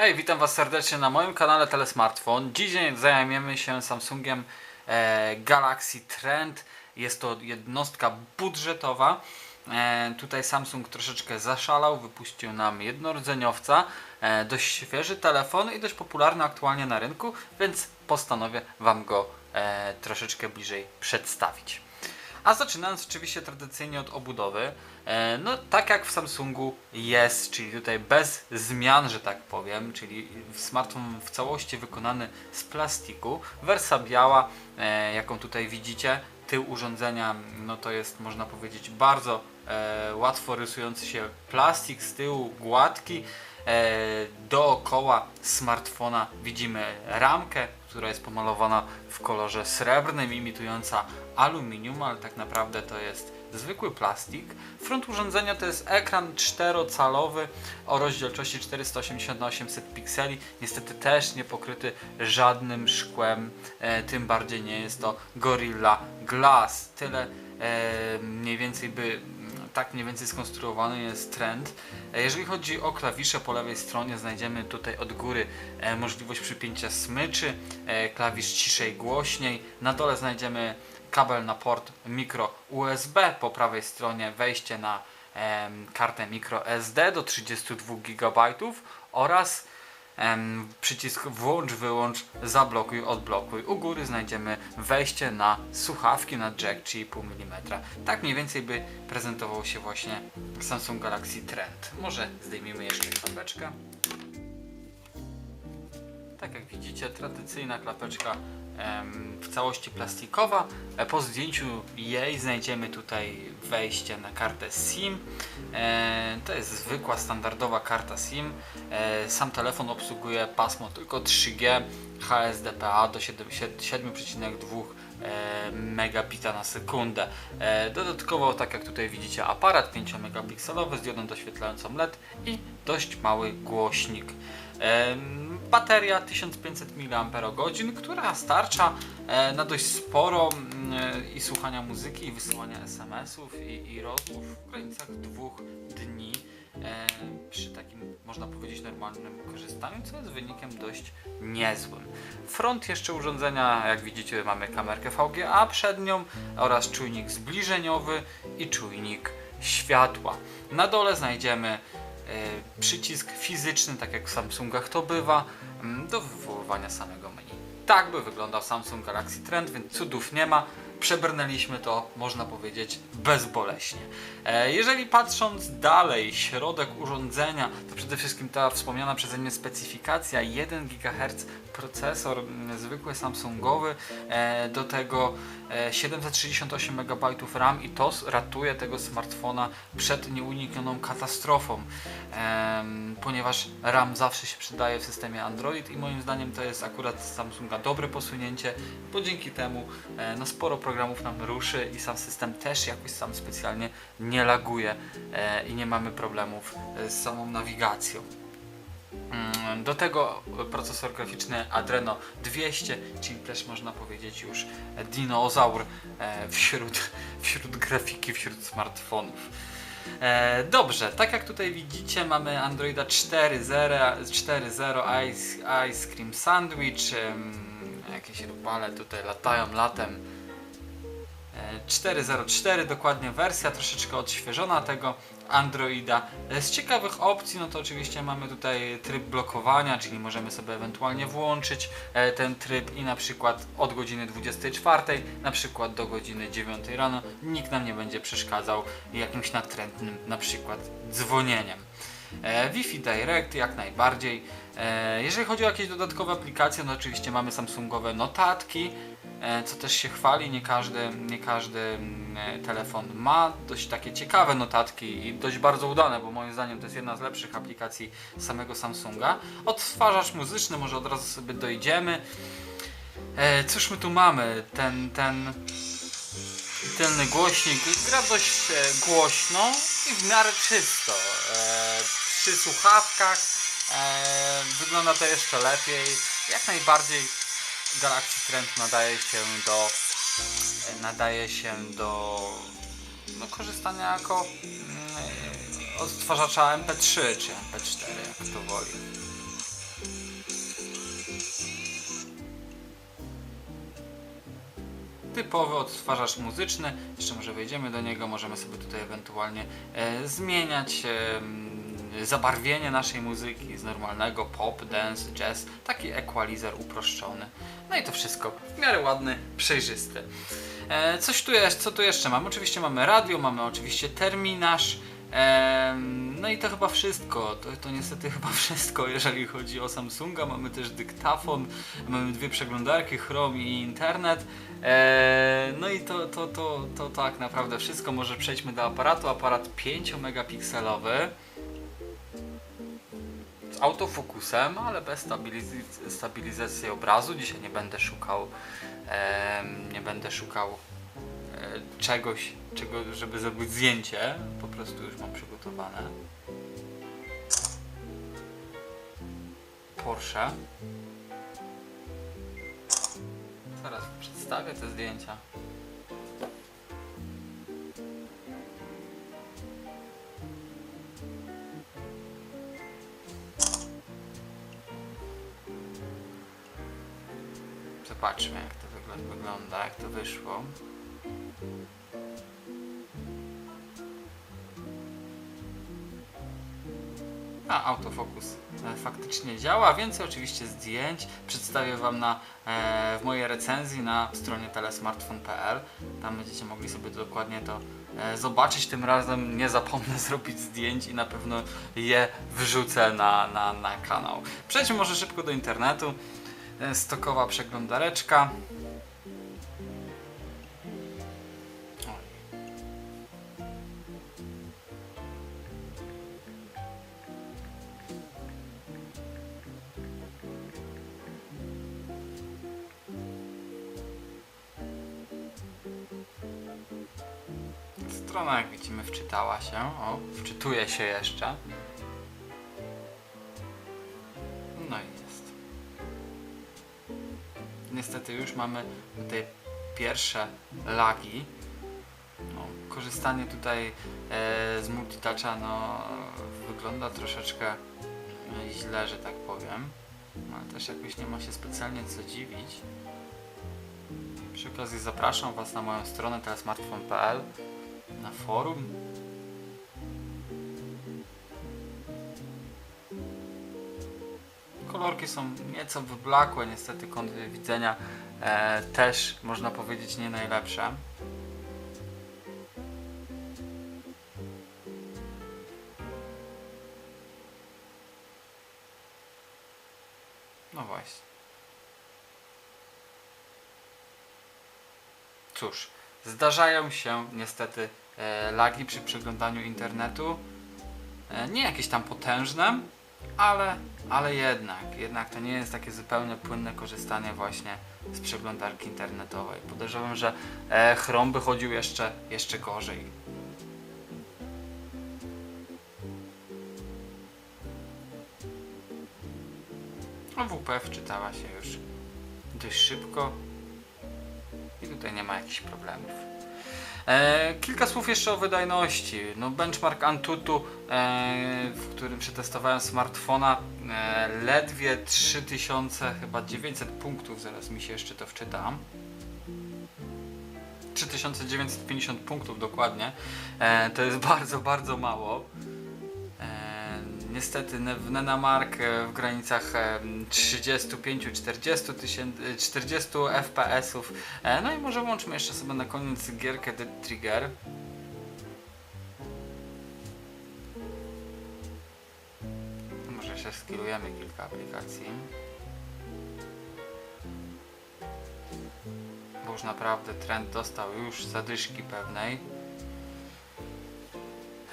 Hej, witam Was serdecznie na moim kanale Telesmartfon. Dzisiaj zajmiemy się Samsungiem e, Galaxy Trend. Jest to jednostka budżetowa. E, tutaj Samsung troszeczkę zaszalał, wypuścił nam jednorodzeniowca. E, dość świeży telefon i dość popularny aktualnie na rynku, więc postanowię Wam go e, troszeczkę bliżej przedstawić. A zaczynając oczywiście tradycyjnie od obudowy, e, no tak jak w Samsungu jest, czyli tutaj bez zmian, że tak powiem, czyli smartfon w całości wykonany z plastiku, wersja biała, e, jaką tutaj widzicie, tył urządzenia, no to jest można powiedzieć bardzo e, łatwo rysujący się plastik z tyłu, gładki, dookoła smartfona widzimy ramkę, która jest pomalowana w kolorze srebrnym, imitująca aluminium, ale tak naprawdę to jest zwykły plastik. Front urządzenia to jest ekran 4-calowy o rozdzielczości 480 na 800 pikseli. Niestety też nie pokryty żadnym szkłem, e, tym bardziej nie jest to Gorilla Glass. Tyle e, mniej więcej by tak mniej więcej skonstruowany jest trend. E, Jeżeli chodzi o klawisze, po lewej stronie znajdziemy tutaj od góry e, możliwość przypięcia smyczy, e, klawisz ciszej, głośniej. Na dole znajdziemy kabel na port micro USB, po prawej stronie wejście na kartę micro SD do 32 GB oraz em, przycisk włącz, wyłącz, zablokuj, odblokuj. U góry znajdziemy wejście na słuchawki na jack 3,5 mm. Tak mniej więcej by prezentował się właśnie Samsung Galaxy Trend. Może zdejmijmy jeszcze klapeczkę. Tak jak widzicie, tradycyjna klapeczka w całości plastikowa. E, Po zdjęciu jej znajdziemy tutaj wejście na kartę SIM. E, to jest zwykła, standardowa karta SIM. E, sam telefon obsługuje pasmo tylko 3G HSDPA do 7 7,2 e, megabita na sekundę. E, Dodatkowo, tak jak tutaj widzicie, aparat 5 megapikselowy z diodą doświetlającą LED i dość mały głośnik. Em, Bateria 1500 mAh, która starcza e, na dość sporo mm, e, i słuchania muzyki, i wysyłania SMS-ów i, i rozmów w granicach dwóch dni e, przy takim, można powiedzieć, normalnym korzystaniu, co jest wynikiem dość niezłym. Front jeszcze urządzenia, jak widzicie, mamy kamerkę VGA przed nią oraz czujnik zbliżeniowy i czujnik światła. Na dole znajdziemy e, przycisk fizyczny, tak jak w Samsungach to bywa, mm, do wywoływania samego menu. Tak by wyglądał Samsung Galaxy Trend, więc cudów nie ma. Przebrnęliśmy to, można powiedzieć, bezboleśnie. E, Jeżeli patrząc dalej, środek urządzenia, to przede wszystkim ta wspomniana przeze mnie specyfikacja 1 GHz procesor mm, zwykły Samsungowy, e, do tego 768 MB RAM i to ratuje tego smartfona przed nieuniknioną katastrofą, ponieważ RAM zawsze się przydaje w systemie Android i moim zdaniem to jest akurat z Samsunga dobre posunięcie, bo dzięki temu e, no, sporo programów nam ruszy i sam system też jakoś sam specjalnie nie laguje e, i nie mamy problemów e, z samą nawigacją. Mm, Do tego procesor graficzny Adreno 200, czyli też można powiedzieć już dinozaur e, wśród, wśród grafiki, wśród smartfonów. E, Dobrze, tak jak tutaj widzicie mamy Androida 4.0 4.0 Ice, Ice Cream Sandwich jakieś rupale tutaj latają latem E, 4.04 dokładnie wersja, troszeczkę odświeżona tego Androida. Z ciekawych opcji, no to oczywiście mamy tutaj tryb blokowania, czyli możemy sobie ewentualnie włączyć e, ten tryb i na przykład od godziny 24, na przykład do godziny 9 rano nikt nam nie będzie przeszkadzał jakimś natrętnym na przykład dzwonieniem. E, Wi-Fi Direct jak najbardziej. E, Jeżeli chodzi o jakieś dodatkowe aplikacje, no oczywiście mamy Samsungowe notatki, co też się chwali. Nie każdy, nie każdy mm, e, telefon ma dość takie ciekawe notatki i dość bardzo udane, bo moim zdaniem to jest jedna z lepszych aplikacji samego Samsunga. Odtwarzacz muzyczny, może od razu sobie dojdziemy. E, Cóż my tu mamy? Ten, ten tylny głośnik gra dość e, głośno i w miarę czysto. E, przy słuchawkach e, wygląda to jeszcze lepiej. Jak najbardziej Galaxy Trend nadaje się do nadaje się do no, korzystania jako mm, odtwarzacza MP3 czy MP4, jak to woli. Typowy odtwarzacz muzyczny, jeszcze może wejdziemy do niego, możemy sobie tutaj ewentualnie e, zmieniać e, zabarwienie naszej muzyki z normalnego pop, dance, jazz, taki equalizer uproszczony. No i to wszystko w miarę ładny, przejrzysty. E, coś tu jest, co tu jeszcze mamy? Oczywiście mamy radio, mamy oczywiście terminarz. Em, no i to chyba wszystko. To, to niestety chyba wszystko, jeżeli chodzi o Samsunga. Mamy też dyktafon, mamy dwie przeglądarki, Chrome i internet. E, no i to, to, to, to tak naprawdę wszystko. Może przejdźmy do aparatu. Aparat 5 megapikselowy autofokusem, ale bez stabiliz- stabilizacji obrazu. Dzisiaj nie będę szukał, em, nie będę szukał e, czegoś, czego, żeby zrobić zdjęcie. Po prostu już mam przygotowane. Porsche. Zaraz przedstawię te zdjęcia. Zobaczmy jak to wygl- wygląda, jak to wyszło. A autofokus e, faktycznie działa. Więcej oczywiście zdjęć przedstawię Wam na, e, w mojej recenzji na stronie telesmartphone.pl. Tam będziecie mogli sobie dokładnie to e, zobaczyć. Tym razem nie zapomnę zrobić zdjęć i na pewno je wrzucę na, na, na kanał. Przejdźmy może szybko do internetu. E, stokowa przeglądareczka. Strona, jak widzimy, wczytała się. O, wczytuje się jeszcze. No i jest. Niestety już mamy tutaj pierwsze lagi. No, korzystanie tutaj e, z multitoucha no, wygląda troszeczkę e, źle, że tak powiem. No, ale też jakoś nie ma się specjalnie co dziwić. Przy okazji zapraszam Was na moją stronę telesmartphone.pl na forum. Kolorki są nieco wyblakłe, niestety kąt widzenia e, też można powiedzieć nie najlepsze. No właśnie. Cóż, zdarzają się niestety e, lagi przy przeglądaniu internetu. E, nie jakieś tam potężne, ale, ale jednak, jednak to nie jest takie zupełnie płynne korzystanie właśnie z przeglądarki internetowej. Podejrzewam, że e, Chrome by chodził jeszcze, jeszcze gorzej. No, WP wczytała się już dość szybko i tutaj nie ma jakichś problemów. E, kilka słów jeszcze o wydajności. No, benchmark Antutu, e, w którym przetestowałem smartfona, e, ledwie 3000, chyba 900 punktów, zaraz mi się jeszcze to wczytam. 3950 punktów dokładnie. E, to jest bardzo, bardzo mało. Niestety w Nenamark e, w granicach e, 35-40 tysięcy, 40 FPS-ów. No i może włączmy jeszcze sobie na koniec gierkę Dead Trigger. Może jeszcze skillujemy kilka aplikacji. Bo już naprawdę trend dostał już zadyszki pewnej.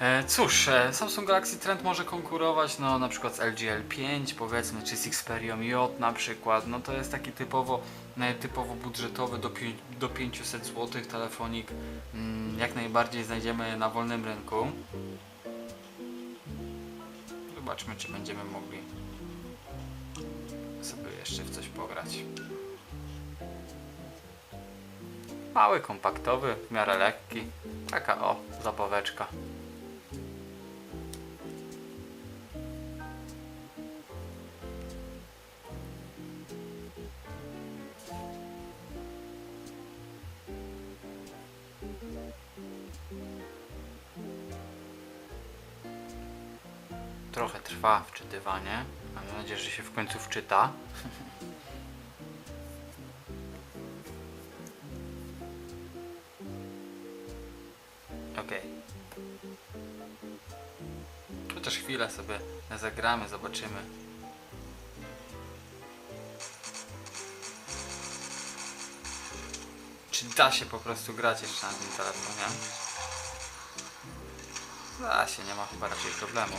E, cóż, e, Samsung Galaxy Trend może konkurować no na przykład z LG L5 powiedzmy, czy z Xperią J na przykład, no to jest taki typowo, e, typowo budżetowy do, do 500 zł telefonik, mm, jak najbardziej znajdziemy na wolnym rynku. Zobaczmy czy będziemy mogli sobie jeszcze w coś pograć. Mały, kompaktowy, w miarę lekki, taka o, zabaweczka. Trochę trwa wczytywanie. Mam nadzieję, że się w końcu wczyta. Okej. Chociaż chwilę sobie zagramy, zobaczymy. Czy da się po prostu grać jeszcze na tym telefonie? Da się, nie ma chyba raczej problemu.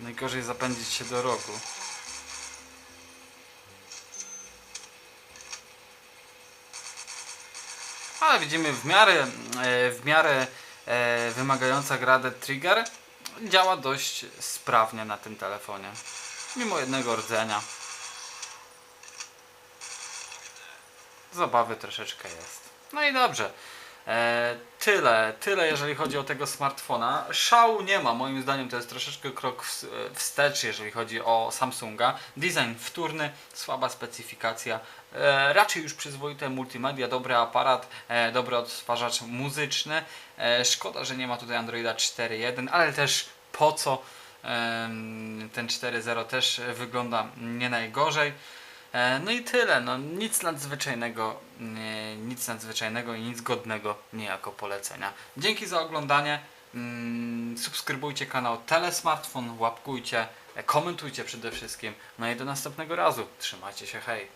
Najgorzej zapędzić się do rogu. Ale widzimy w miarę, e, w miarę e, wymagająca gra Trigger działa dość sprawnie na tym telefonie. Mimo jednego rdzenia. Zabawy troszeczkę jest. No i dobrze. E, tyle, tyle jeżeli chodzi o tego smartfona. Szału nie ma, moim zdaniem to jest troszeczkę krok wstecz, jeżeli chodzi o Samsunga. Design wtórny, słaba specyfikacja, e, raczej już przyzwoite multimedia, dobry aparat, e, dobry odtwarzacz muzyczny. Szkoda, że nie ma tutaj Androida 4.1, ale też po co? Ten 4.0 też wygląda nie najgorzej. E, No i tyle, no nic nadzwyczajnego, nic nadzwyczajnego i nic godnego niejako polecenia. Dzięki za oglądanie, mm, subskrybujcie kanał Telesmartfon, łapkujcie, e, komentujcie przede wszystkim. No i do następnego razu, trzymajcie się, hej!